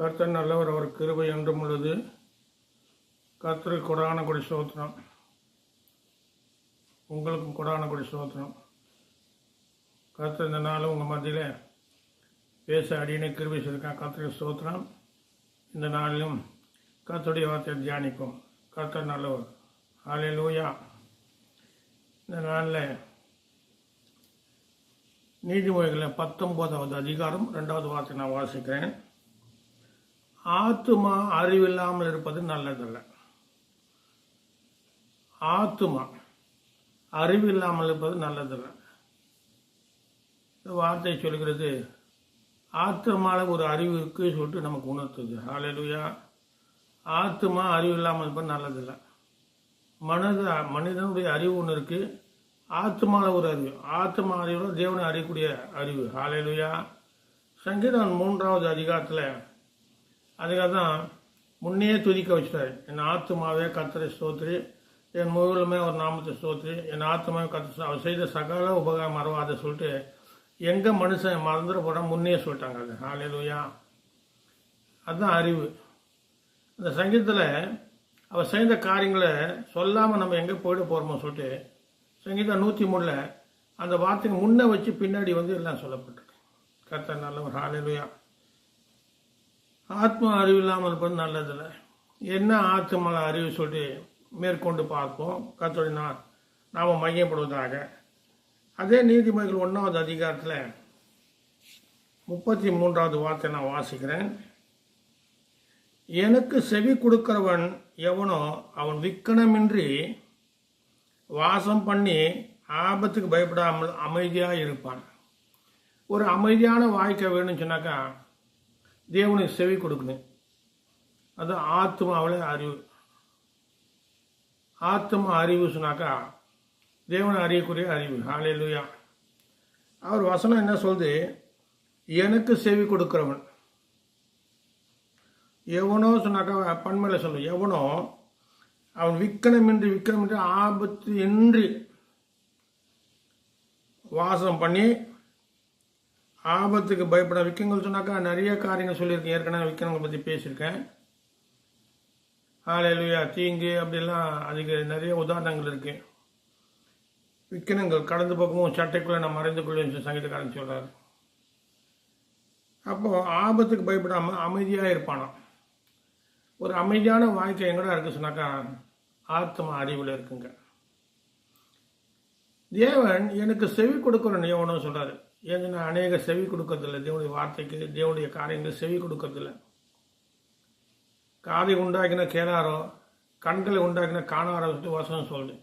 கர்த்தர் நல்லவர் அவர் கிருபை என்றும் உள்ளது. கர்த்தருக்கு கொடான கொடி சோத்திரம் உங்களுக்கும் கொடான கொடி சோத்திரம் கர்த்தர் இந்த நாளும் உங்கள் மத்தியில் பேச அடியினை கிருபை செய்திருக்கான் கர்த்தருக்கு சோத்திரம் இந்த நாளிலும் கர்த்தருடைய வார்த்தையை தியானிப்போம். கர்த்தர் நல்லவர். ஆலே லூயா இந்த நாளில் நீதிமொழிகளில் பத்தொம்போதாவது அதிகாரம் ரெண்டாவது வார்த்தை நான் வாசிக்கிறேன். ஆத்துமா அறிவில்லாமல் இருப்பது நல்லதல்ல. ஆத்துமா அறிவில்லாமல் இருப்பது நல்லதல்ல. இந்த வார்த்தை சொல்கிறது ஆத்மால ஒரு அறிவு இருக்கு சொல்லிட்டு நமக்கு உணர்த்துது. ஹalleluya. ஆத்மா அறிவு இல்லாமல் இருப்பது நல்லதில்லை. மனித மனிதனுடைய அறிவு ஒன்று இருக்கு. ஆத்மால ஒரு அறிவு. ஆத்மா அறிவு தேவனை அறியக்கூடிய அறிவு. ஹalleluya. சங்கீதம் மூன்றாவது அதிகாரத்தில் அதுக்காக தான் முன்னே துதிக்க வச்சுட்டாரு. என் ஆத்மாவே கத்தரை ஸ்தோத்ரி என் முழுவதுமே ஒரு நாமத்தை ஸ்தோத்ரி என் ஆத்மாவே கத்திர அவர் செய்த சகல உபகாரம் மறவாத சொல்லிட்டு எங்கே மனுஷன் மறந்துட போட முன்னே சொல்லிட்டாங்க அது. ஆலையிலுயா அதுதான் அறிவு. அந்த சங்கீதத்தில் அவர் செய்த காரியங்களை சொல்லாமல் நம்ம எங்கே போயிட போகிறோமோ சொல்லிட்டு சங்கீதம் நூற்றி மூணில் அந்த வார்த்தைக்கு முன்னே வச்சு பின்னாடி வந்து எல்லாம் சொல்லப்பட்டிருக்கு. கர்த்தர் நல்லவர். ஆலையிலுயா ஆத்மா அறிவு இல்லாமல் இருப்பது நல்லதில்லை. என்ன ஆத்மால அறிவு சொல்லி மேற்கொண்டு பார்ப்போம். கத்தோடைய நான் நாம் மையப்படுவதாக. அதே நீதிமன்றம் ஒன்றாவது அதிகாரத்தில் முப்பத்தி மூன்றாவது வார்த்தை நான் வாசிக்கிறேன். எனக்கு செவி கொடுக்கிறவன் எவனோ அவன் விக்கணமின்றி வாசம் பண்ணி ஆபத்துக்கு பயப்படாமல் அமைதியாக இருப்பான். ஒரு அமைதியான வாழ்க்கை வேணும்னு சொன்னாக்கா தேவனுக்கு செவி கொடுக்கணும் அது ஆத்மாவில் அறிவு. ஆத்மா அறிவு சொன்னாக்கா தேவனை அறியக்கூடிய அறிவு. ஹalleluya. அவர் வசனம் என்ன சொல்லுது? எனக்கு செவி கொடுக்கிறவன். எவனோ சொன்னாக்கா பன்மையில் சொல்லு எவனோ அவன் விக்கனமின்றி விக்கனமின்றி ஆபத்து இன்றி வாசம் பண்ணி ஆபத்துக்கு பயப்பட விக்கங்கள் சொன்னாக்கா நிறைய காரியங்கள் சொல்லியிருக்கேன். ஏற்கனவே விக்கனங்களை பற்றி பேசியிருக்கேன். ஆலையிலுயா தீங்கு அப்படிலாம் அதுக்கு நிறைய உதாரணங்கள் இருக்குது விக்கனங்கள் கடந்து போகவும் சட்டைக்குள்ளே நான் மறைந்து கொள்வேன் சங்கீதக்காரன் சொல்கிறார் அப்போது ஆபத்துக்கு பயப்படாமல் அமைதியாக இருப்பானாம் ஒரு அமைதியான வாழ்க்கை எங்கடா இருக்கு சொன்னாக்கா ஆத்மா அறிவில் இருக்குங்க. தேவன் எனக்கு செவி கொடுக்குற எவனோ சொல்கிறாரு ஏங்க அநேக செவி கொடுக்கறதில்ல. தேவனுடைய வார்த்தைக்கு தேவனுடைய காரியங்கள் செவி கொடுக்கறதில்ல. காதை உண்டாக்கின கேளாரோ கண்களை உண்டாக்கின காணாரோ சொல்லிட்டு வசனம் சொல்லுது.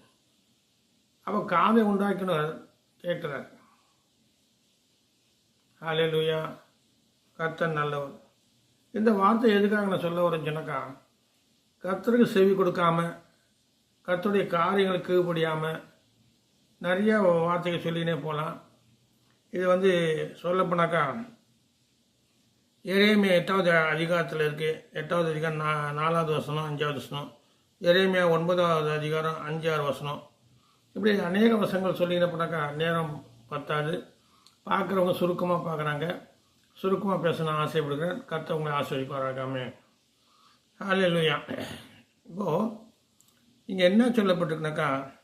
அப்போ காதை உண்டாக்கினர் கேட்குறார். ஹாலே லூயா கர்த்தன் நல்லவர். இந்த வார்த்தை எதுக்காக நான் சொல்ல வரேன்னு சொன்னாக்கா கர்த்தருக்கு செவி கொடுக்காம கர்த்தருடைய காரியங்களுக்கு கீழ்படியாமல் நிறைய வார்த்தைகள் சொல்லினே போகலாம் இது வந்து சொல்லப்போனாக்கா எரேமியா எட்டாவது அதிகாரத்தில் இருக்குது எட்டாவது அதிகாரம் நா நாலாவது வசனம் அஞ்சாவது வசனம். எரேமியா ஒன்பதாவது அதிகாரம் அஞ்சாறு வசனம். இப்படி அநேக வசங்கள் சொல்லின நேரம் பத்தாது. பார்க்குறவங்க சுருக்கமாக பார்க்குறாங்க. சுருக்கமாக பேசணும்னு ஆசைப்படுகிறேன். ஆசைப்படுகிறேன் கர்த்தவங்களை ஆசிரியப்பாராகாமே ஹalleluya. இப்போது இங்கே என்ன சொல்லப்பட்டிருக்குனாக்கா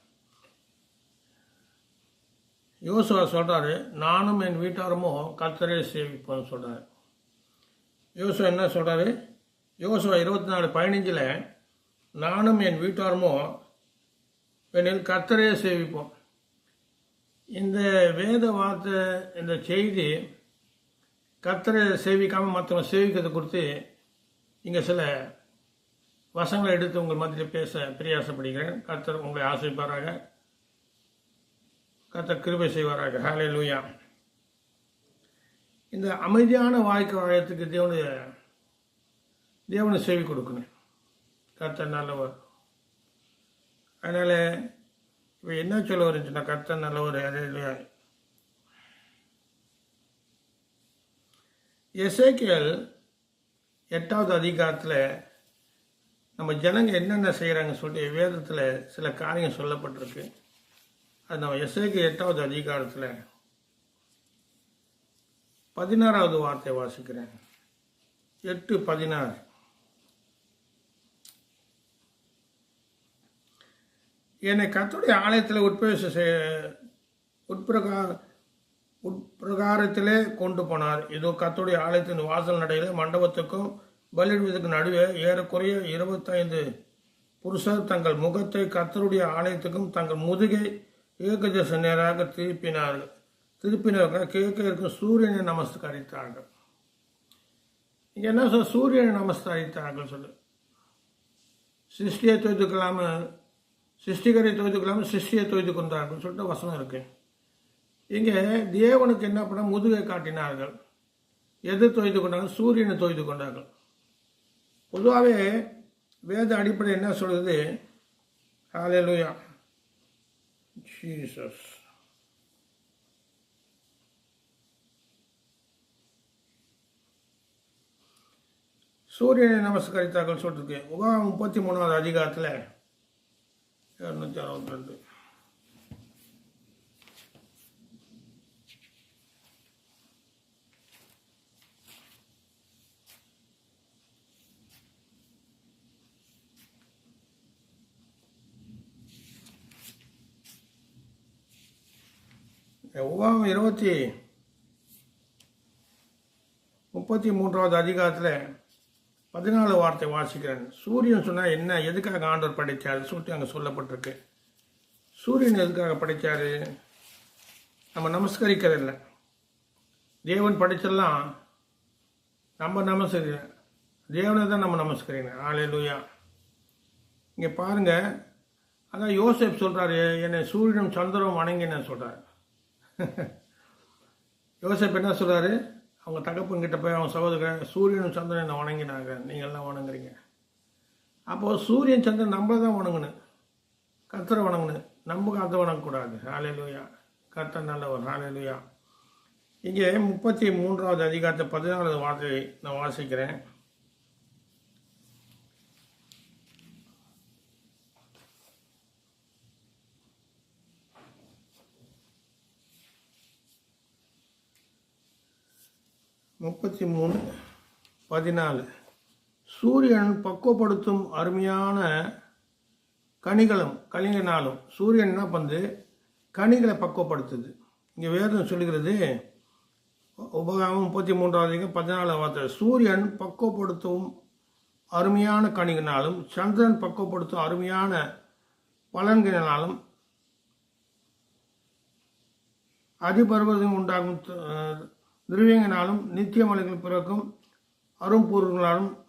யோசுவா சொல்கிறாரு நானும் என் வீட்டாரமும் கர்த்தரை சேவிப்போம்னு சொல்கிறாரு யோசுவா என்ன சொல்கிறாரு யோசுவா இருபத்தி நாலு பதினஞ்சில் நானும் என் வீட்டாரமும் என்னில் கர்த்தரையே சேவிப்போம். இந்த வேத வார்த்தை இந்த செய்தி கர்த்தரை சேவிக்காமல் மற்றவங்க சேவிக்கிறது கொடுத்து இங்கே சில வசங்களை எடுத்து உங்கள் மத்தியில் பேச பிரியாசப்படுகிறேன். கர்த்தர் உங்களை ஆசைப்பாராக கத்த கிருபை செய்வாராக. ஹாலே லூயா இந்த அமைதியான வாழ்க்கை வாழத்துக்கு தேவனுடைய தேவனை செவி கொடுக்கணும். கத்த நல்லவர். அதனால் இப்போ என்ன சொல்ல வருச்சுன்னா கத்த நல்லவர் அதே இல்லையா எசேக்கியல் எட்டாவது அதிகாரத்தில் நம்ம ஜனங்க என்னென்ன செய்கிறாங்க சொல்லிட்டு வேதத்தில் சில காரியம் சொல்லப்பட்டிருக்கு. நம்ம எஸ்ஏக்கு எட்டாவது அதிகாரத்தில் பதினாறாவது வார்த்தை வாசிக்கிறேன். எட்டு பதினாறு. என்னை கத்துடைய ஆலயத்தில் உட்பிரவேச செய்ய உட்பிரகா உட்பிரகாரத்திலே கொண்டு போனார். இதோ கத்துடைய ஆலயத்தின் வாசல் நடையில் மண்டபத்துக்கும் பலியிடுவதற்கு நடுவே ஏறக்குறைய இருபத்தைந்து புருஷர் தங்கள் முகத்தை கத்தருடைய ஆலயத்துக்கும் தங்கள் முதுகை ஏகதேச நேராக திருப்பினார்கள். திருப்பினவர்கள் கிழக்க இருக்கும் சூரியனை நமஸ்கரித்தார்கள். இங்கே என்ன சொல் சூரியனை நமஸ்கரித்தார்கள் சொல்லு. சிருஷ்டியை தொய்துக்கலாம சிருஷ்டிகரை தொய்துக்கலாம சிருஷ்டியை தொய்து கொண்டார்கள் சொல்லிட்டு வசனம் இருக்கு. இங்கே தேவனுக்கு என்ன பண்ண முதுகை காட்டினார்கள். எது தொய்து கொண்டாங்க சூரியனை தொய்து கொண்டார்கள். பொதுவாகவே வேத அடிப்படை என்ன சொல்கிறது ஹalleluya. Jesus. சூரியனை நமஸ்கரித்தாக்கள் சொல்லிருக்கு முகாம் முப்பத்தி மூணாவது அதிகாரத்தில் இரநூத்தி அறுபத்தி ரெண்டு உபாகம் இருபத்தி முப்பத்தி மூன்றாவது அதிகாரத்தில் பதினாலு வார்த்தை வாசிக்கிறேன். சூரியன் சொன்னால் என்ன? எதுக்காக ஆண்டவர் படித்தார் சொல்லிட்டு அங்கே சொல்லப்பட்டிருக்கு. சூரியன் எதுக்காக படித்தார் நம்ம நமஸ்கரிக்கிறதில்ல. தேவன் படைச்செல்லாம் நம்ம நமஸ்கரி தேவனை தான் நம்ம நமஸ்கரிக்கணும் ஆளே லூயா இங்கே பாருங்கள் அதான் யோசேப் சொல்கிறாரு என்னை சூரியனும் சந்திரனும் வணங்கினேன் சொல்கிறார் யோசிப்பு என்ன சொல்கிறாரு அவங்க தகப்பன்கிட்ட போய் அவங்க சகோதரர் சூரியனும் சந்திரன் வணங்கினாங்க. நீங்கள்லாம் வணங்குறீங்க. அப்போது சூரியன் சந்திரன் நம்மளை தான் வணங்கணும். கத்தரை வணங்கணும். நம்ம கத்தை வணங்கக்கூடாது. ஹாலேலுயா கர்த்தர் நல்லவர். ஹாலேலுயா இங்கே முப்பத்தி மூன்றாவது அதிகாரத்தை பதினாலாவது வார்த்தையை நான் வாசிக்கிறேன். முப்பத்தி மூணு பதினாலு. சூரியன் பக்குவப்படுத்தும் அருமையான கனிகளும் கலிங்கனாலும் சூரியன் என்ன பண்ணுது கனிகளை பக்குவப்படுத்துது. இங்கே வேதம் சொல்லுகிறது உபகாமம் முப்பத்தி மூன்றாவது பதினாலு பதினாலாம் வார்த்தை. சூரியன் பக்குவப்படுத்தும் அருமையான கனிகளினாலும் சந்திரன் பக்குவப்படுத்தும் அருமையான பலன்களினாலும் அதிபர்வதம் உண்டாகும் அஹ், நித்திய மலைகள் பிறக்கும் அரும்பொருள்களாலும்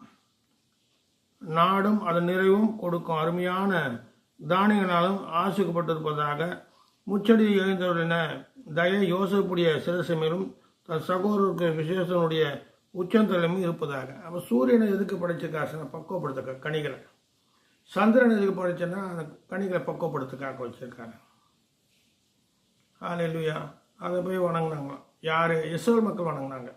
நாடும் அதன் நிறைவும் கொடுக்கும். அருமையான தானியங்களாலும் ஆசிக்கப்பட்டிருப்பதாக முச்சடி எழுந்தவரின தய யோசிப்புடைய சிரசு மேலும் தன் சகோதரருக்கு விசேஷனுடைய உச்சந்தலையும் இருப்பதாக. அப்போ சூரியனை எதுக்கு படைச்சிருக்காரு? பக்குவப்படுத்த கனிகளை. சந்திரன் எதுக்கு படைச்சேன்னா அந்த கனிகளை பக்குவப்படுத்துக்காக வச்சுருக்காங்க. ஹalleluya. அதை போய் வணங்கினாங்களாம் யார்? இஸ்ரோல் மக்கள் வணங்கினாங்க.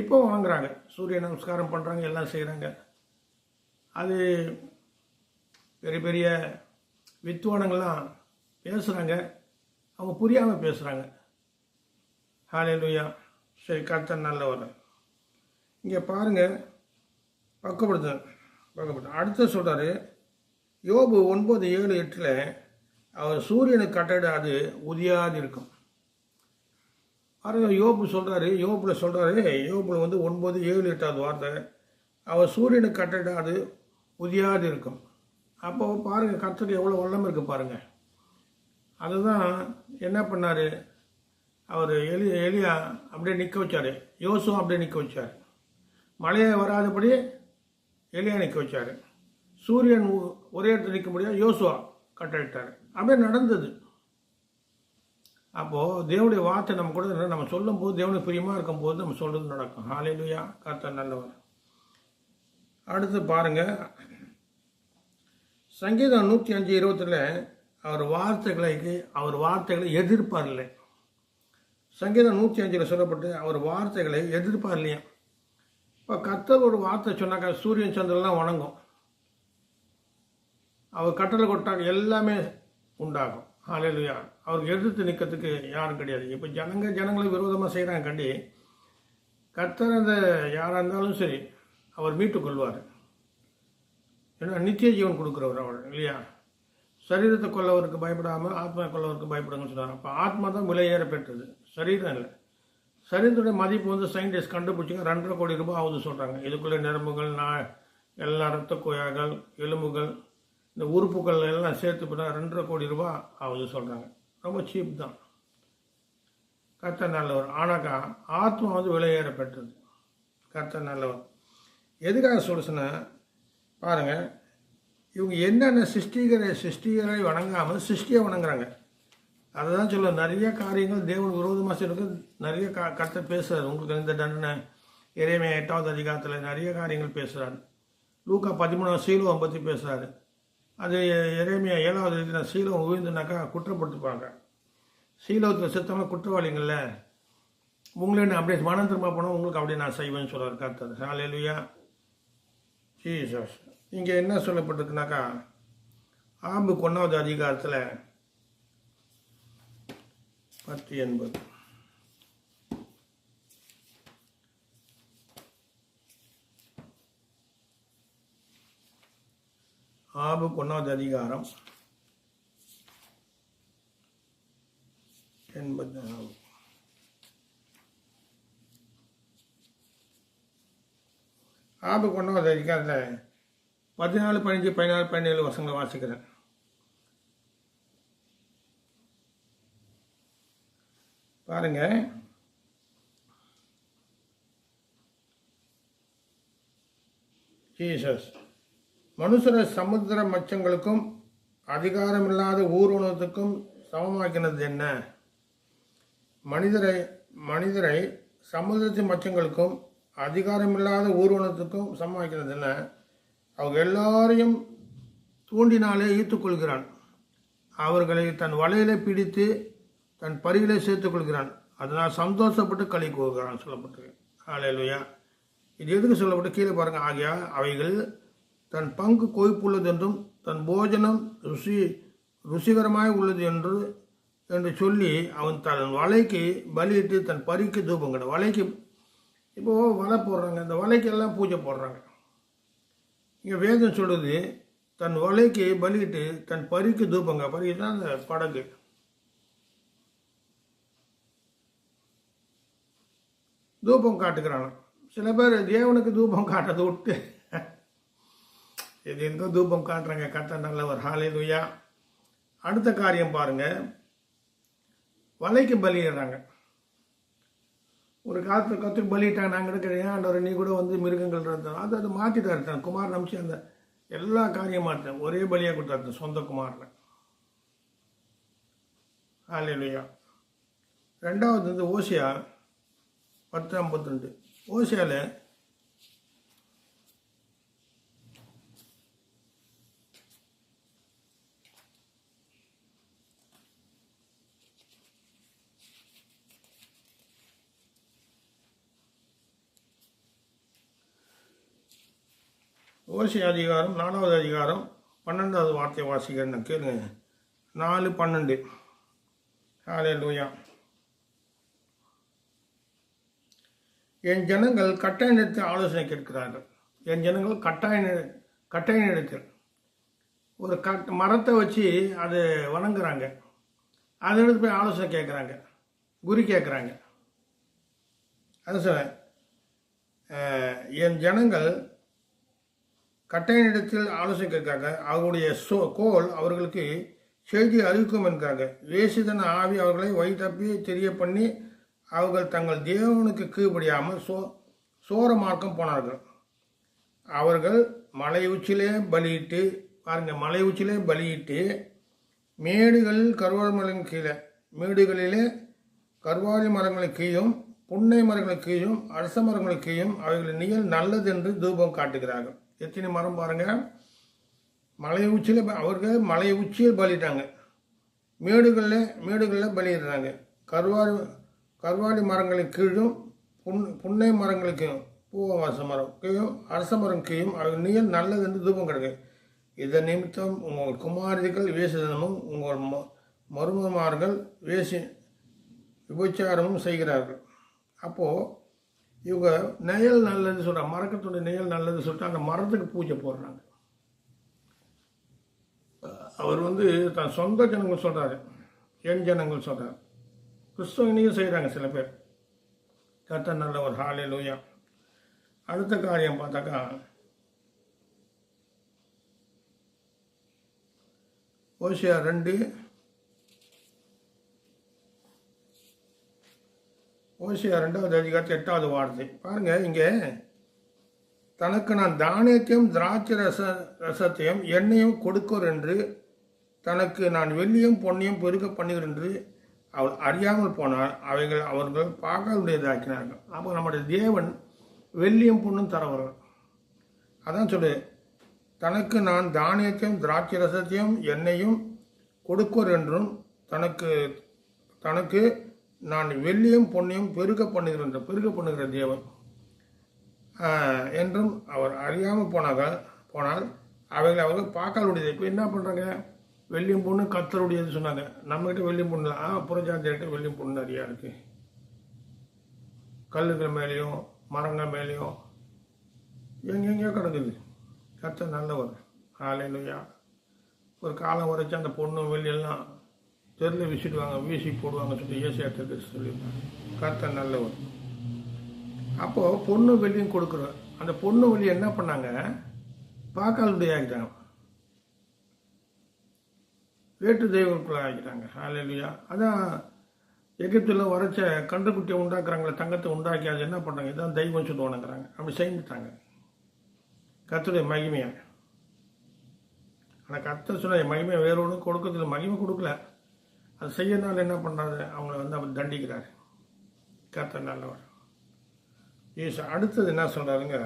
இப்போ வணங்குறாங்க. சூரிய நமஸ்காரம் பண்ணுறாங்க எல்லாம் செய்கிறாங்க அது பெரிய பெரிய வித்துவானங்கள்லாம் பேசுகிறாங்க அவங்க புரியாமல் பேசுகிறாங்க ஹாலே லூயா சரி கர்த்தர் நல்லவர். இங்கே பாருங்கள் பக்கப்படுத்து பக்கப்படுத்து. அடுத்து சொல்கிறாரு யோபு ஒன்பது ஏழு எட்டில் அவர் சூரியனுக்கு கட்டடாது உதியாது இருக்கும். பாருங்கள் யோபு சொல்கிறாரு யோபில் சொல்கிறாரு யோபில் வந்து ஒன்பது ஏழு எட்டாவது வார்த்தை. அவர் சூரியனுக்கு கட்டடாது உதியாது இருக்கும். அப்போ பாருங்கள் கர்த்தருக்கு எவ்வளோ வல்லம் இருக்கு பாருங்கள் அதுதான் என்ன பண்ணார்? அவர் எலி எலியா அப்படியே நிற்க வச்சார். யோசும் அப்படியே நிற்க வச்சார். மழையை வராதபடி எலியா நிற்க வச்சார். சூரியன் ஒரே இடத்துல நிற்க முடியாது யோசுவா கட்டளிட்டார் அப்படியே நடந்தது. அப்போது தேவனுடைய வார்த்தை நம்ம கூட நம்ம சொல்லும் போது தேவனுக்கு பிரியமாக இருக்கும் போது நம்ம சொல்கிறது நடக்கும். ஹalleluya காத்தா நல்லவர். அடுத்து பாருங்கள் சங்கீதம் நூற்றி அஞ்சு இருபத்தில் அவர் வார்த்தைகளுக்கு அவர் வார்த்தைகளை எதிர்ப்பார்ல சங்கீதம் நூற்றி அஞ்சில் சொல்லப்பட்டு அவர் வார்த்தைகளை எதிர்ப்பார் இல்லையா? இப்போ கத்தர் ஒரு வார்த்தை சொன்னாக்கா சூரியன் சந்திரன்லாம் வணங்கும். அவர் கட்டளை கொட்டாங்க எல்லாமே உண்டாகும். ஹalleluya அவருக்கு எதிர்த்து நிற்கிறதுக்கு யாரும் கிடையாது. இப்போ ஜனங்க ஜனங்களை விரோதமாக செய்கிறாங்க கண்டி. கர்த்தர் அந்த யாராக இருந்தாலும் சரி அவர் மீட்டுக் கொள்வார். ஏன்னா நித்திய ஜீவன் கொடுக்குறவர் அவர் இல்லையா? சரீரத்தை கொள்ளவருக்கு பயப்படாமல் ஆத்மா கொள்ளவருக்கு பயப்படுங்கன்னு சொன்னார் அப்போ ஆத்மா தான் விலையேற பெற்றது. சரீரம் இல்லை. சரீரத்துடைய மதிப்பு வந்து சயின்டிஸ்ட் கண்டுபிடிச்சிங்க ரெண்டரை கோடி ரூபாய் ஆகுது சொல்கிறாங்க இதுக்குள்ளே நரம்புகள் நா எல்லா ரத்த குழாய்கள் எலும்புகள் இந்த உறுப்புகள் எல்லாம் சேர்த்து போட்டால் ரெண்டரை கோடி ரூபாய் ஆகுது சொல்கிறாங்க ரொம்ப சீப் தான். கர்த்தர் நல்லவர். ஆனாக்கா ஆத்மா வந்து விலையேற பெற்றது கர்த்தர் நல்லவர். எதுக்காக சொல்லுச்சுன்னா பாருங்கள் இவங்க என்னென்ன சிருஷ்டிகரை சிருஷ்டிகரை வணங்காமல் சிருஷ்டியை வணங்குறாங்க. அதை தான் சொல்ல நிறைய காரியங்கள் தேவன் விரோதமாக இருக்கு நிறைய கா கர்த்தர் பேசுகிறார் உங்களுக்கு இந்த தண்டனை இறைமை எட்டாவது அதிகாரத்தில் நிறைய காரியங்கள் பேசுகிறாரு லூக்கா பதிமூணாவது சீலோவை பற்றி பேசுகிறாரு அது இறைமையா ஏழாவது அதிகாரம் சீலம் உயர்ந்துனாக்கா குற்றப்படுத்துப்பாங்க சீலத்தில் செத்தவங்க குற்றவாளிங்கள்ல. உங்களை நான் அப்படியே மனம் திரும்ப போனால் உங்களுக்கு அப்படியே நான் செய்வேன்னு சொல்கிறார் கர்த்தர். ஹalleluya ஜீசஸ் இங்கே என்ன சொல்லப்பட்டிருக்குனாக்கா ஆம்பு ஒன்றாவது அதிகாரத்தில் பத்து எண்பது. ஆபு ஒன்றாவது அதிகாரம் எண்பது ஆபு. ஆபு ஒன்றாவது அதிகாரத்தில் பதினாலு பதினஞ்சு பதினாறு பதினேழு வருஷங்களை வாசிக்கிறேன். பாருங்க. ஜீசஸ் மனுஷர சமுத்திர மச்சங்களுக்கும் அதிகாரமில்லாத ஊர்வனத்துக்கும் சமமாக்கினது என்ன? மனிதரை மனிதரை சமுதிரத்தின் மச்சங்களுக்கும் அதிகாரமில்லாத ஊர்வனத்துக்கும் சமமாக்கினது என்ன? அவங்க எல்லாரையும் தூண்டினாலே ஈர்த்துக் கொள்கிறான். அவர்களை தன் வலையிலே பிடித்து தன் பரிகளை சேர்த்துக் கொள்கிறான். அதனால் சந்தோஷப்பட்டு களி கூறுகிறான் சொல்லப்பட்டு ஹalleluya. இது எதுக்கு சொல்லப்பட்டு கீழே பாருங்க. ஆகியா அவைகள் தன் பங்கு கொய்ப்புள்ளது என்றும் தன் போஜனம் ருசி ருசிகரமாய் உள்ளது என்று என்று சொல்லி அவன் தன் வலைக்கு பலியிட்டு தன் பறிக்கு தூபம் கட்ட வலைக்கு இப்போ வலை போடுறாங்க இந்த வலைக்கெல்லாம் பூஜை போடுறாங்க. இங்கே வேதம் சொல்லுது தன் வலைக்கு பலியிட்டு தன் பறிக்கு தூபங்க பறிக்கு தான் அந்த படகு தூபம் காட்டுக்கிறாங்க சில பேர் தேவனுக்கு தூபம் காட்டுறதை விட்டு இது எங்க தூபம் காட்டுறாங்க கத்த நல்லவர். ஹாலே துயா அடுத்த காரியம் பாருங்க. வலைக்கு பலியிடுறாங்க. ஒரு காத்து கத்து பலிட்டாங்க நாங்கள் இருக்கிறேன் ஆண்டவர் நீ கூட வந்து மிருகங்கள் இருந்தோம் அது அதை மாற்றிட்டாரு தன் குமார் நம்பிச்சு அந்த எல்லா காரியம் மாற்றேன் ஒரே பலியாக கொடுத்தாரு சொந்த குமாரில் ஹalleluya ரெண்டாவது வந்து ஓசியா பத்து ஐம்பத்தி ரெண்டு. ஓசியாவில் ஓசி அதிகாரம் நாலாவது அதிகாரம் பன்னெண்டாவது வார்த்தை வாசிக்கிறேன் கேளுங்க. நாலு பன்னெண்டு. நாலே லூயா என் ஜனங்கள் கட்டாய நிறுத்த ஆலோசனை கேட்கிறார்கள். என் ஜனங்கள் கட்டாய கட்டாய நிறுத்தல் ஒரு கட் மரத்தை வச்சு அது வணங்குறாங்க. அதை எடுத்து போய் ஆலோசனை கேட்குறாங்க. குறி கேட்குறாங்க. அது சொல்ல என் ஜனங்கள் கட்டையனிடத்தில் ஆலோசனை கேட்காங்க அவருடைய சோ கோல் அவர்களுக்கு செய்தி அறிவிக்கும் என்கிறாங்க. வேசிதன ஆவி அவர்களை வழிதப்பி தெரிய பண்ணி அவர்கள் தங்கள் தேவனுக்கு கீழ்படியாமல் சோ சோர மார்க்கம் போனார்கள். அவர்கள் மலை உச்சிலே பலியிட்டு பாருங்க மலை உச்சிலே பலியிட்டு மேடுகளில் கருவாழி மரங்களின் கீழே மேடுகளிலே கருவாழி மரங்களுக்கு கீழும் புன்னை மரங்களுக்கு கீழும் அரச மரங்களுக்கு கீழும் அவைகளின் நிகழ் நல்லது என்று தூபம் காட்டுகிறார்கள். எத்தனை மரம் பாருங்கள் மலை உச்சியில் அவர்கள் மலை உச்சியில் பலிட்டாங்க மேடுகளில் மேடுகளில் பலியிடுறாங்க. கருவாடு கருவாடி மரங்களுக்கு கீழும் புன் புன்னை மரங்களுக்கு பூவாச மரம் கீழும் அரச மரம் கீழும் அவைகள் நிழல் நல்லது என்று தூபம் கிடக்கு. இதன் நிமித்தம் உங்கள் குமாரதிகள் வேசுதனமும் உங்கள் ம மருமமார்கள் வேசி விபச்சாரமும் செய்கிறார்கள். அப்போது இவங்க நெயல் நல்லது சொல்கிறாங்க மரக்கத்துடைய நெயல் நல்லது சொல்லிட்டு அந்த மரத்துக்கு பூஜை போடுறாங்க. அவர் வந்து தன் சொந்த ஜனங்கள் சொல்கிறாரு என் ஜனங்கள் சொல்கிறார் கிறிஸ்தவனையும் செய்கிறாங்க சில பேர். கத்த நல்ல ஒரு ஹாலே லூயா அடுத்த காரியம் பார்த்தாக்கா ஓசியா ரெண்டு ஓசியா ரெண்டாவது அதிகாரத்து எட்டாவது வார்த்தை. பாருங்க இங்கே தனக்கு நான் தானியத்தையும் திராட்சை ரச ரசத்தையும் எண்ணெயும் கொடுக்கோர் என்று தனக்கு நான் வெள்ளியும் பொன்னையும் பெருக பண்ணுகிறேன் என்று அவள் அறியாமல் போனால் அவைகள் அவர்கள் பாகாலுடையதாக்கினார்கள். அப்போ நம்முடைய தேவன் வெள்ளியும் பொண்ணும் தரவர்கள். அதான் சொல்லு தனக்கு நான் தானியத்தையும் திராட்சை ரசத்தையும் எண்ணெயும் கொடுக்கோர் என்றும் தனக்கு தனக்கு நான் வெள்ளியும் பொன்னையும் பெருக பண்ணுகிறேன் பெருக பண்ணுகிற தேவன். என்றும் அவர் அறியாமல் போனார்கள் போனால் அவைகளை அவர்கள் பார்க்கலுடையது இப்போ என்ன பண்ணுறாங்க வெள்ளியும் பொண்ணு கத்தருடையது சொன்னாங்க. நம்மகிட்ட வெள்ளியும் பொண்ணு ஆ புறஜாதிகிட்ட வெள்ளியும் பொண்ணு நிறையா இருக்குது கல்லுகள் மேலேயும் மரங்கள் மேலேயும் எங்கெங்கேயோ கிடக்குது. கத்த நல்லவர். ஆலையிலையா ஒரு காலம் வரைச்சு அந்த பொண்ணு வெளியெல்லாம் தெருவில் வீசிடுவாங்க வீசி போடுவாங்க சொல்லி ஏசியாட்டுக்கு சொல்லியிருந்தாங்க கத்த நல்லவர். அப்போது பொண்ணு வெள்ளியும் கொடுக்குறோம். அந்த பொண்ணு வெள்ளி என்ன பண்ணாங்க? பாக்காளுடைய ஆகிட்டாங்க வேட்டு தெய்வங்களுக்குள்ள ஆகிட்டாங்க ஆலையிலையா அதான் எகிப்தில் வரைச்ச கன்றுக்குட்டியை உண்டாக்குறாங்களே தங்கத்தை உண்டாக்கி அது என்ன பண்ணுறாங்க இதான் தெய்வம் சொல்லுவானுங்கிறாங்க அப்படி செய்துட்டாங்க. கத்துடைய மகிமையாக ஆனால் கத்த சொன்ன மகிமை வேறு ஒன்றும் கொடுக்கறதில்ல. மகிமை கொடுக்கல. அது செய்யறதுனால என்ன பண்ணுறாரு அவங்கள வந்து அவர் தண்டிக்கிறார். கத்த நல்லவர் ஈஸ் அடுத்தது என்ன சொல்கிறாருங்க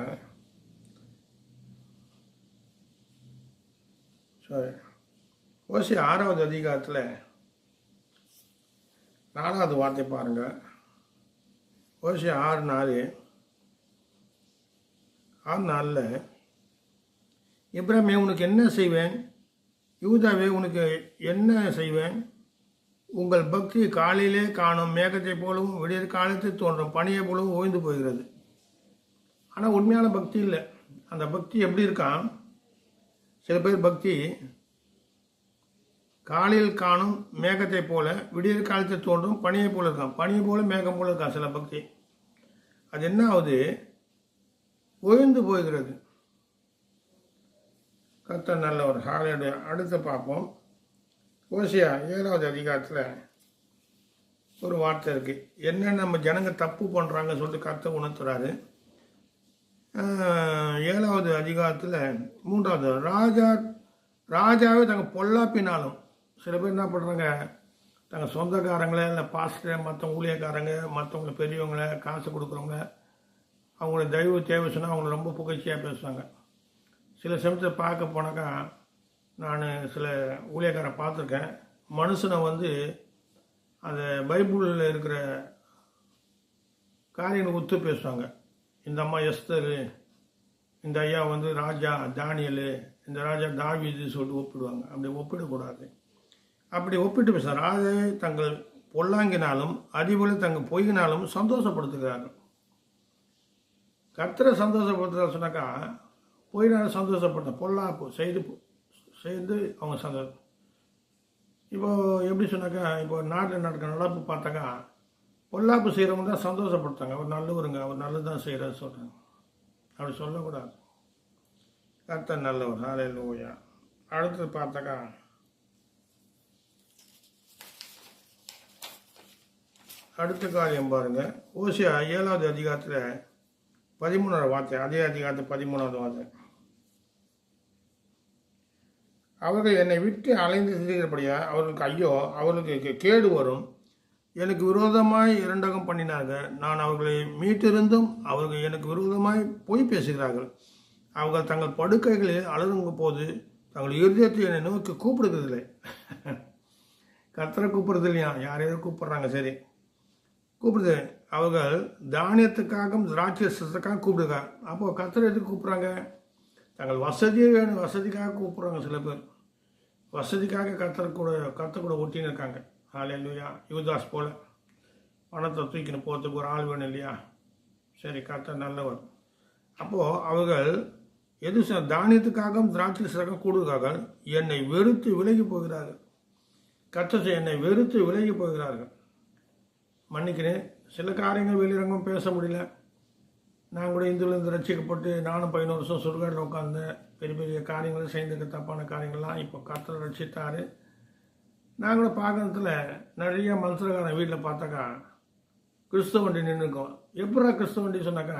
சரி ஓசி ஆறாவது அதிகாரத்தில் நாலாவது வார்த்தை பாருங்க. ஓசி ஆறு நாலு. ஆறு நாளில் இப்ராமே உனக்கு என்ன செய்வேன்? யூதாவே உனக்கு என்ன செய்வேன்? உங்கள் பக்தி காலையிலே காணும் மேகத்தை போலவும் விடியற் காலத்தில் தோன்றும் பனியை போலவும் ஓய்ந்து போகிறது. ஆனால் உண்மையான பக்தி இல்லை. அந்த பக்தி எப்படி இருக்கான் சில பேர் பக்தி காலையில் காணும் மேகத்தை போல விடியற் காலத்தில் தோன்றும் பனியை போல இருக்கான் பனியை போல மேகம் போல இருக்கான் சில பக்தி. அது என்ன ஆகுது? ஓய்ந்து போகிறது. கத்தன் நல்ல ஒரு ஹாலையுடைய அடுத்து பார்ப்போம். ஓசியா ஏழாவது அதிகாரத்தில் ஒரு வார்த்தை இருக்குது என்ன நம்ம ஜனங்க தப்பு பண்ணுறாங்கன்னு சொல்லிட்டு கருத்தை உணர்த்துறாரு. ஏழாவது அதிகாரத்தில் மூன்றாவது ராஜா ராஜாவே தங்கள் பொல்லாப்பினாலும் சில பேர் என்ன பண்ணுறாங்க தங்கள் சொந்தக்காரங்களை இல்லை பாஸ்டர் மற்ற ஊழியக்காரங்க மற்றவங்க பெரியவங்கள காசு கொடுக்குறவங்க அவங்கள தெய்வ தேவை சொன்னால் அவங்கள ரொம்ப புகழ்ச்சியாக பேசுவாங்க. சில சமயத்தை பார்க்க போனாக்கா நான் சில ஊழியக்காரன் பார்த்துருக்கேன். மனுஷனை வந்து அந்த பைபிளில் இருக்கிற காரியங்களை ஒத்து பேசுவாங்க. இந்த அம்மா எஸ்தரு இந்த ஐயா வந்து ராஜா தானியல் இந்த ராஜா தாவிது சொல்லிட்டு ஒப்பிடுவாங்க. அப்படி ஒப்பிடக்கூடாது. அப்படி ஒப்பிட்டு பேச ராஜாவை தங்கள் பொல்லாங்கினாலும் அறிவுகளை தங்கள் பொய்யினாலும் சந்தோஷப்படுத்துகிறார்கள். கர்த்தரை சந்தோஷப்படுத்துறா சொன்னாக்கா பொய்னால சந்தோஷப்பட்ட பொல்லாப்பு செய்து சேர்ந்து அவங்க சந்தோஷம். இப்போது எப்படி சொன்னாக்கா இப்போ நாட்டில் நடக்கிற நடப்பு பார்த்தாக்கா பொல்லாப்பு செய்கிறவங்க தான் சந்தோஷப்படுத்தாங்க அவர் நல்லவருங்க அவர் நல்லது தான் செய்கிறாரு சொல்கிறாங்க அப்படி சொல்லக்கூடாது. கர்த்தர் நல்லவர். ஹாலே லூயா அடுத்தது பார்த்தாக்கா அடுத்த காரியம் பாருங்கள் ஓசியா ஏழாவது அதிகாரத்தில் பதிமூணாவது வார்த்தை அதே அதிகாரத்தில் பதிமூணாவது வார்த்தை. அவர்கள் என்னை விட்டு அலைந்து திரிகிறபடியா அவர்களுக்கு ஐயோ அவர்களுக்கு கேடு வரும். எனக்கு விரோதமாய் இரண்டகம் பண்ணினார்கள். நான் அவர்களை மீட்டிருந்தும் அவர்கள் எனக்கு விரோதமாய் பொய் பேசுகிறார்கள். அவர்கள் தங்கள் படுக்கைகளில் அலறுங்க போது தங்கள் இருதயத்தை என்னை நோக்கி கூப்பிடுறதில்லை கத்தரை கூப்பிடுறது இல்லையா யாரையோ கூப்பிடுறாங்க சரி. கூப்பிடுது. அவர்கள் தானியத்துக்காகவும் திராட்சத்துக்காக கூப்பிடுங்க அப்போது கத்தரை எதுக்கு கூப்பிட்றாங்க? தங்கள் வசதியே வேணும் வசதிக்காக கூப்பிட்றாங்க சில பேர். வசதிக்காக கத்தர் கூட கத்தர் கூட ஒட்டின்னு இருக்காங்க. ஆள் இல்லையா யுவதாஸ் போல். பணத்தை தூக்கின்னு போகிறதுக்கு ஒரு ஆள் வேணும் இல்லையா? சரி கத்த நல்லவர். அப்போது அவர்கள் எது தானியத்துக்காகவும் திராட்சை ரசம் கூடுவதற்காக என்னை வெறுத்து விலகி போகிறார்கள். கத்த என்னை வெறுத்து விலகி போகிறார்கள். மன்னிக்கிறேன் சில காரியங்கள் வெளிரங்கம் பேச முடியல. நான் கூட இந்துலேருந்து ரசிக்கப்பட்டு நானும் பதினோரு வருஷம் சுடுகாட்டில் உட்காந்து பெரிய பெரிய காரியங்களை செய்திருக்க தப்பான காரியங்கள்லாம் இப்போ கர்த்தர் ரசித்தார் நான் கூட பார்க்கறதுல நிறைய மனுஷக்காரன் வீட்டில் பார்த்தாக்கா கிறிஸ்தவ வண்டி நின்றுருக்கோம் எப்படா கிறிஸ்தவ வண்டி சொன்னாக்கா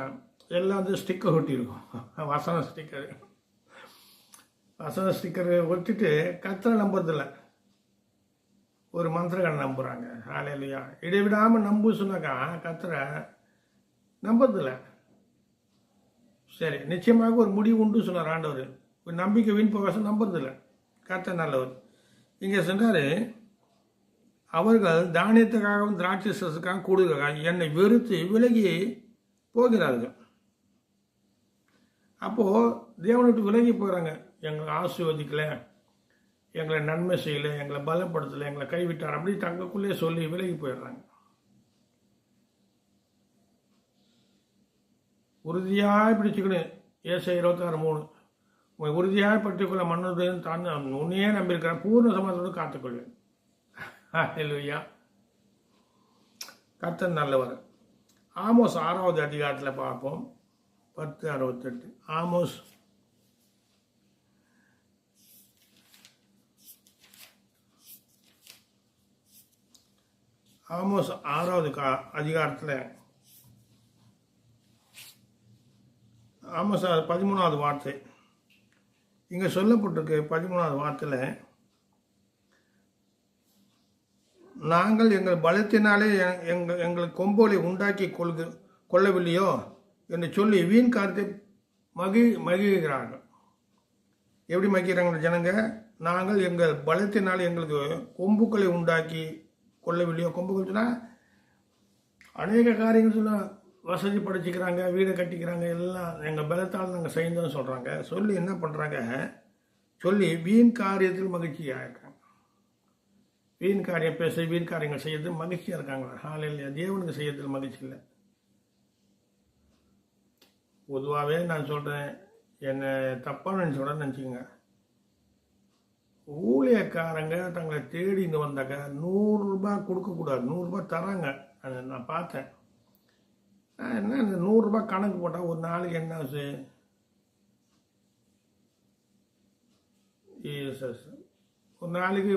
எல்லாம் வந்து ஸ்டிக்கர் ஒட்டியிருக்கும். வசன ஸ்டிக்கர் வசன ஸ்டிக்கர் ஒட்டிட்டு கத்தரை நம்புறதில்ல. ஒரு மந்திரக்காரன் நம்புகிறாங்க ஆலையிலையா இடைவிடாமல் நம்பு சொன்னாக்கா கத்தரை நம்புறதில்ல. சரி நிச்சயமாக ஒரு முடிவு உண்டு சொன்னார் ஆண்டவர். ஒரு நம்பிக்கை வீண் போகாசம் நம்புறதில்ல. கத்த நல்லவர். இங்கே சொன்னார் அவர்கள் தானியத்துக்காகவும் திராட்சை சசுக்காக கூடுகிறார்கள். என்னை வெறுத்து விலகி போகிறார்கள். அப்போது தேவனை விட்டு விலகி போகிறாங்க எங்களை ஆசீர்வதிக்கலை எங்களை நன்மை செய்யலை எங்களை பலப்படுத்தலை எங்களை கைவிட்டார் அப்படி தங்களுக்குள்ளே சொல்லி விலகி போயிடுறாங்க. உறுதியாக பிடிச்சுக்கணும் ஏசை இருபத்தாறு மூணு. உங்களை உறுதியாக பற்றிக்கொள்ள மன்னதையும் தான் உன்னையே நம்பியிருக்கிறேன். பூர்ண சமாதத்தோடு காத்துக்கொள்வேன். இல்லையா கத்தன் நல்லவர். ஆமோஸ் ஆறாவது அதிகாரத்தில் பார்ப்போம். பத்து அறுபத்தெட்டு. ஆமோஸ். ஆமோஸ் ஆறாவது கா அதிகாரத்தில் ஆமாம் சார் பதிமூணாவது வார்த்தை. இங்கே சொல்லப்பட்டிருக்கு பதிமூணாவது வார்த்தையில் நாங்கள் எங்கள் பலத்தினாலே எங்கள் எங்கள் கொம்போலை உண்டாக்கி கொள்கு கொள்ளவில்லையோ? என்று சொல்லி வீண் காலத்தை மகி மகிழ்கிறார்கள். எப்படி மகிழ்கிறாங்க ஜனங்க நாங்கள் எங்கள் பலத்தினால் எங்களுக்கு கொம்புக்களை உண்டாக்கி கொள்ளவில்லையோ? கொம்புகள் சொன்னால் அநேக காரியங்கள் சொன்னால் வசதி படைச்சிக்கிறாங்க வீடு கட்டிக்கிறாங்க எல்லாம் எங்கள் பலத்தால் நாங்கள் செய்தோம்னு சொல்கிறாங்க சொல்லி என்ன பண்ணுறாங்க சொல்லி வீண் காரியத்தில் மகிழ்ச்சியாக இருக்காங்க. வீண் காரியம் பேச வீண் காரியங்கள் செய்யறது மகிழ்ச்சியாக இருக்காங்க. ஹாலையில் தேவனுக்கு செய்யறதுல மகிழ்ச்சி இல்லை. பொதுவாகவே நான் சொல்கிறேன் என்னை தப்பாக நினச்சோட நினச்சிக்கோங்க. ஊழியக்காரங்க தங்களை தேடின்னு வந்தாக்க நூறுரூபா கொடுக்கக்கூடாது. நூறுரூபா தராங்க. அதை நான் பார்த்தேன். என்ன இந்த நூறுரூபா கணக்கு போட்டால் ஒரு நாளைக்கு என்ன ஆச்சு எஸ் ஒரு நாளைக்கு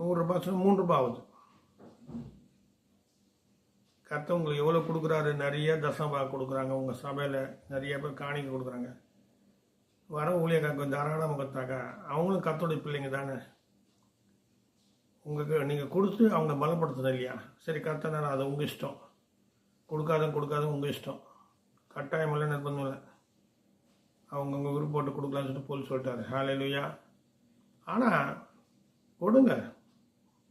நூறுரூபா சொன்னா மூணு ரூபாய் ஆகுது. கத்த உங்களுக்கு எவ்வளோ கொடுக்குறாரு? நிறைய தசமா கொடுக்குறாங்க. உங்கள் சபையில் நிறைய பேர் காணிக்க கொடுக்குறாங்க. வர ஊழியக்காரங்க தாராளமாக கொடுத்தாக்கா அவங்களும் கத்தோடைய பிள்ளைங்க தானே. உங்களுக்கு நீங்கள் கொடுத்து அவங்க பலப்படுத்தணும் இல்லையா? சரி கத்தனால அது உங்கள் இஷ்டம். கொடுக்காதும் கொடுக்காதும் உங்கள் இஷ்டம். கட்டாயம் இல்லை நிர்பந்தம் இல்லை. அவங்கவுங்க விருப்பப்பட்டு கொடுக்கலான்னு சொல்லிட்டு போல் சொல்லிட்டாரு. ஹாலையிலுயா ஆனால் கொடுங்க.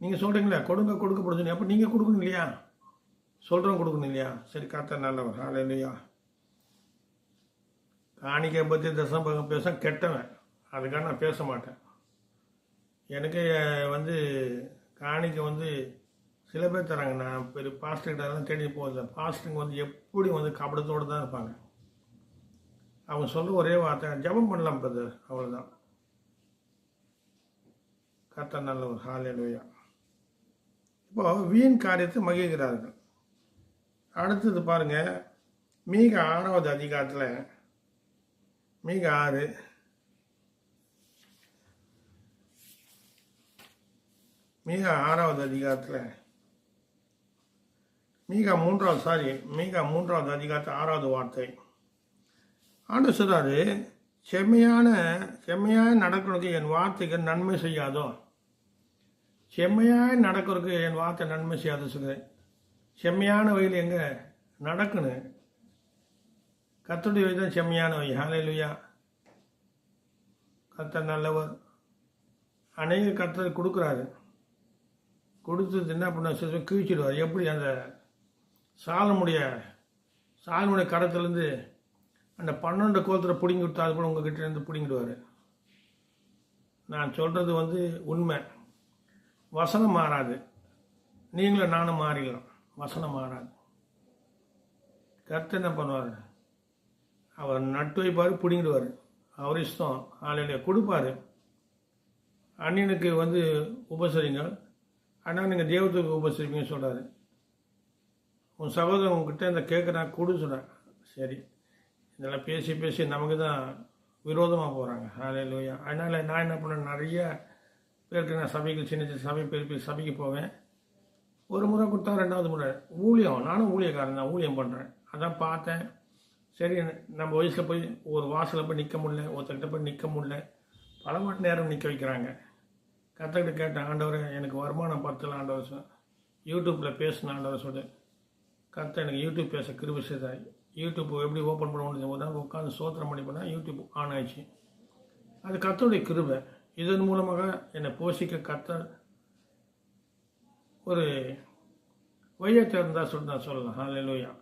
நீங்கள் சொல்கிறீங்களே கொடுங்க கொடுக்க கொடுக்கப்படுதுன்னு அப்போ நீங்கள் கொடுக்கணும் இல்லையா? சொல்கிறோம் கொடுக்கணும் இல்லையா? சரி காத்தா நல்லவர். ஹாலையிலுயா காணிக்கை பற்றி தசம்பகம் பேச கெட்டவன். அதுக்காக நான் பேச மாட்டேன். எனக்கு வந்து காணிக்கை வந்து சில பேர் தராங்க நான் பெரிய பாஸ்டர்கிட்டலாம் தேடி போகல பாஸ்டருங்க வந்து எப்படி வந்து கபடத்தோடு தான் இருப்பாங்க. அவங்க சொல்ல ஒரே வார்த்தை ஜபம் பண்ணலாம் பிரதர் அவ்வளோதான் கத்த நல்ல ஒரு ஹாலையா இப்போ வீண் காரியத்தை மகிழ்கிறார்கள். அடுத்தது பாருங்கள் மீக ஆறாவது அதிகாரத்தில் மீக ஆறு. மீக ஆறாவது அதிகாரத்தில் மீகா மூன்றாவது சாரி மீகா மூன்றாவது அதிகாரத்து ஆறாவது வார்த்தை. ஆண்டு சொல்றாரு செம்மையான செம்மையாக நடக்கிறதுக்கு என் வார்த்தைக்கு நன்மை செய்யாதோ? செம்மையாக நடக்கிறதுக்கு என் வார்த்தை நன்மை செய்யாத? சொல்கிறேன் செம்மையான வழியில் எங்கே நடக்கணும் கத்துடைய வழி தான் செம்மையான வழி ஹாலையிலுயா கத்தர் நல்லவர். அநேக கத்தர் கொடுக்குறாரு. கொடுத்தது என்ன பண்ண சொல்லி கிழிச்சிடுவார். எப்படி அந்த சாலமுடைய சாலமுடைய கரத்துலேருந்து அந்த பன்னெண்டு கோலத்தில் பிடிங்கி விட்டா அது கூட உங்ககிட்ட இருந்து பிடிங்கிடுவார். நான் சொல்கிறது வந்து உண்மை. வசனம் மாறாது. நீங்களும் நானும் மாறிடலாம். வசனம் மாறாது. கருத்து என்ன பண்ணுவார்? அவர் நட்டு வைப்பார் பிடிங்கிடுவார். அவர் இஷ்டம். ஆலையில கொடுப்பாரு. அண்ணனுக்கு வந்து உபசரிங்க. ஆனால் நீங்கள் தெய்வத்துக்கு உபசரிப்பீங்கன்னு சொல்கிறாரு உன் சகோதரன் உங்ககிட்ட இந்த கேட்குறான் கொடு சொல்கிறேன் சரி. இதெல்லாம் பேசி பேசி நமக்கு தான் விரோதமாக போகிறாங்க ஆலையிலோயா அதனால் நான் என்ன பண்ணேன்? நிறைய பேருக்கு நான் சபைக்கு சின்ன சின்ன சபை பெரிய சபைக்கு போவேன். ஒரு முறை கொடுத்தா ரெண்டாவது முறை. ஊழியம். நானும் ஊழியக்காரன் தான். ஊழியம் பண்ணுறேன் அதான் பார்த்தேன். சரி நம்ம வயசில் போய் ஒரு வாசலில் போய் நிற்க முடியல. ஒருத்தர்கிட்ட போய் நிற்க முடியல. பல மணி நேரம் நிற்க வைக்கிறாங்க. கற்றுக்கிட்டு கேட்டேன் ஆண்டவர் எனக்கு வருமானம் பத்தல ஆண்டவர். யூடியூப்பில் பேசின ஆண்டவர் சொல்லு கரெக்டாக எனக்கு யூடியூப் பேச கிருபி செய்தாய் யூடியூப் எப்படி ஓப்பன் பண்ண முடியும் உட்காந்து சோத்திரம் பண்ணி பண்ணால் யூடியூப் ஆன் ஆயிடுச்சு. அது கத்தருடைய கிருபை. இதன் மூலமாக என்னை போஷிக்க கத்த ஒரு வழியை திறந்தா சொல்லி நான் சொல்லலாம். ஹalleluya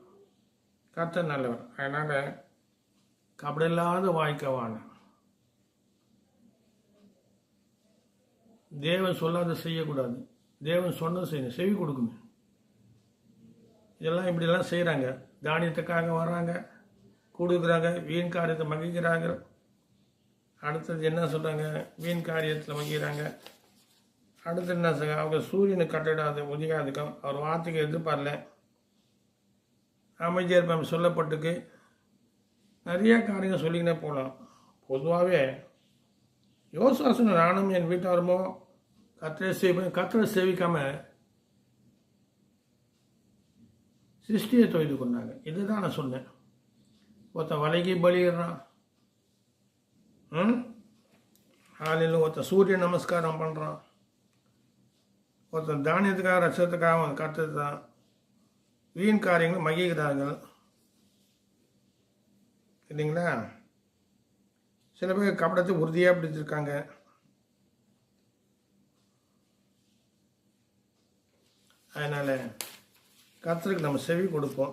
கர்த்தர் நல்லவர். அதனால் கபடில்லாத இல்லாத வாழ. தேவன் சொல்லாத செய்யக்கூடாது. தேவன் சொன்னது செய்யணும் செவி கொடுக்கணும் இதெல்லாம் இப்படிலாம் செய்கிறாங்க தானியத்துக்காக வராங்க கொடுக்குறாங்க. வீண் காரியத்தை மகிழ்கிறாங்க அடுத்தது என்ன சொல்கிறாங்க வீண் காரியத்தில் மகிழ்கிறாங்க அடுத்து என்ன செய்ய அவங்க சூரியனை கட்டிடாத உதிகாதுக்கும் அவர் வார்த்தைக்கு எதிர்பார்ல அமைச்சர் மேம் சொல்லப்பட்டுக்கு நிறைய காரியங்கள் சொல்லிக்கினே போகலாம். பொதுவாகவே யோசாசனம் நானும் என் வீட்டாருமோ கத்திரை சேவை கத்திரை சேவிக்காமல் சிருஷ்டியை தொய்து கொண்டாங்க. இதுதான் நான் சொன்னேன். ஒருத்தன் வலைக்கு பலியிடுறான். ம்? காலையில் ஒருத்தன் சூரிய நமஸ்காரம் பண்ணுறான் ஒருத்தன் தானியத்துக்காக ரசத்துக்காக அவன் கற்றுதான் வீண் காரியங்கள் மகிழ்கிறார்கள். இல்லைங்களா? சில பேர் கபடத்தை உறுதியாக பிடிச்சிருக்காங்க. அதனால் கர்த்தருக்கு நம்ம செவி கொடுப்போம்.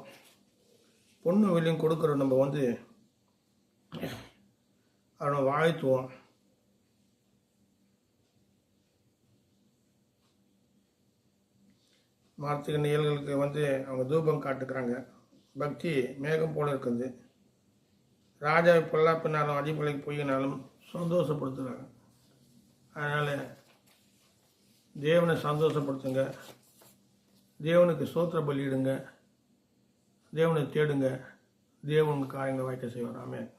பொண்ணு வெளியும் கொடுக்குற நம்ம வந்து அவனை வாழ்த்துவோம். மார்த்திக நிகழ்களுக்கு வந்து அவங்க தூபம் காட்டுக்கிறாங்க. பக்தி மேகம் போல இருக்குது. ராஜா பொல்லாப்பினாலும் அடிப்படைக்கு பொய்யினாலும் சந்தோஷப்படுத்துகிறாங்க அதனால் தேவனை சந்தோஷப்படுத்துங்க. தேவனுக்கு சோத்திர பலியிடுங்க தேவனை தேடுங்க. தேவன் காரியங்களை வாய்க்க செய்வார். ஆமென்.